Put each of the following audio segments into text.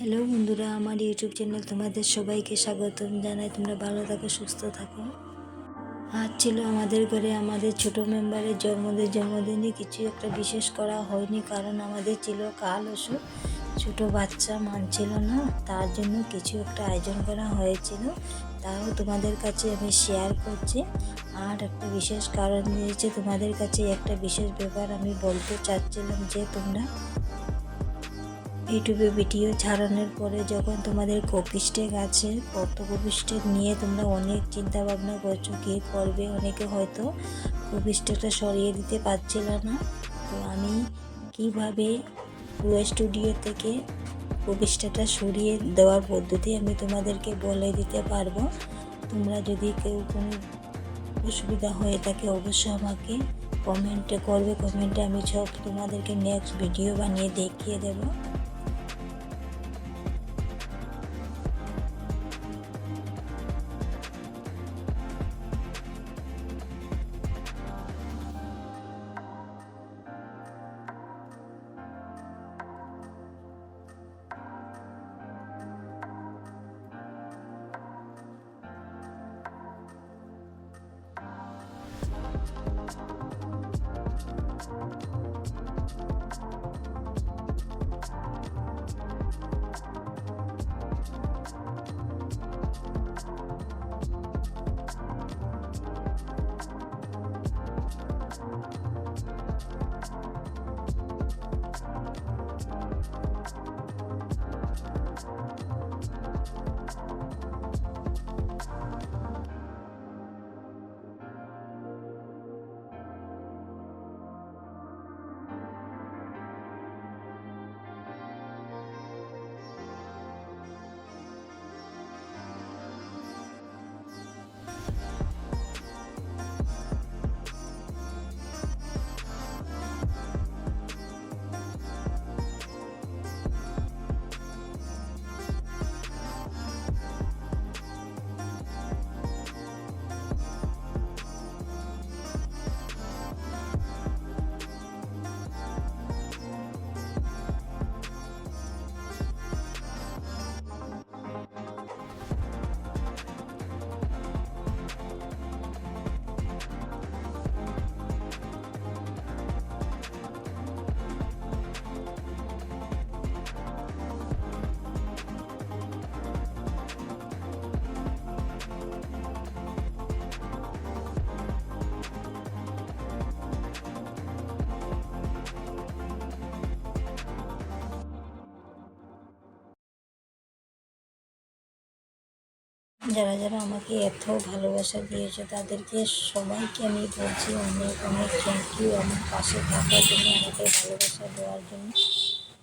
Hello বন্ধুরা, আমার YouTube channel তোমাদের সবাইকে স্বাগতম জানাই। তোমরা ভালো থাকো, সুস্থ থাকো। আজ ছিল আমাদের ঘরে আমাদের ছোট মেম্বারের জন্মদিন। জন্মদিনে কিছু একটা বিশেষ করা হয়নি, কারণ আমাদের ছিল কাল ওষুধ ছোট বাচ্চা মানছিল না, তার জন্য কিছু একটা আয়োজন করা হয়েছিল। তাও তোমাদের কাছে আমি শেয়ার করছি। আর একটা বিশেষ কারণ দিয়েছে তোমাদের কাছে একটা বিশেষ ব্যাপার আমি বলতে চাচ্ছিলাম যে তোমরা ইউটিউবে ভিডিও ছাড়ানোর পরে যখন তোমাদের কপি স্টেক আছে কত কপি স্টেক নিয়ে তোমরা অনেক চিন্তা ভাবনা করছ কী করবে, অনেকে হয়তো কপি স্টেকটা সরিয়ে দিতে পারছিল না। তো আমি কীভাবে কুয়া স্টুডিও থেকে কপি স্টেকটা সরিয়ে দেওয়ার পদ্ধতি আমি তোমাদেরকে বলে দিতে পারব। তোমরা যদি কেউ কোনো অসুবিধা হয়ে থাকে অবশ্যই আমাকে কমেন্টে করবে, কমেন্টে আমি সব তোমাদেরকে নেক্সট ভিডিও বানিয়ে দেখিয়ে দেবো। যারা যারা আমাকে এত ভালোবাসা দিয়েছে, তাদেরকে সবাইকে আমি বলছি অনেক অনেক থ্যাংক ইউ আমার পাশে থাকার জন্য, আমাকে ভালোবাসা দেওয়ার জন্য।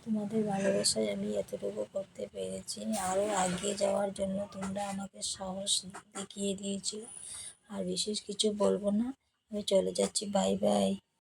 তোমাদের ভালোবাসায় আমি এতটুকু করতে পেরেছি। আরও এগিয়ে যাওয়ার জন্য তোমরা আমাকে সাহস দেখিয়ে দিয়েছিল। আর বিশেষ কিছু বলব না। আমি চলে যাচ্ছি। Bye bye.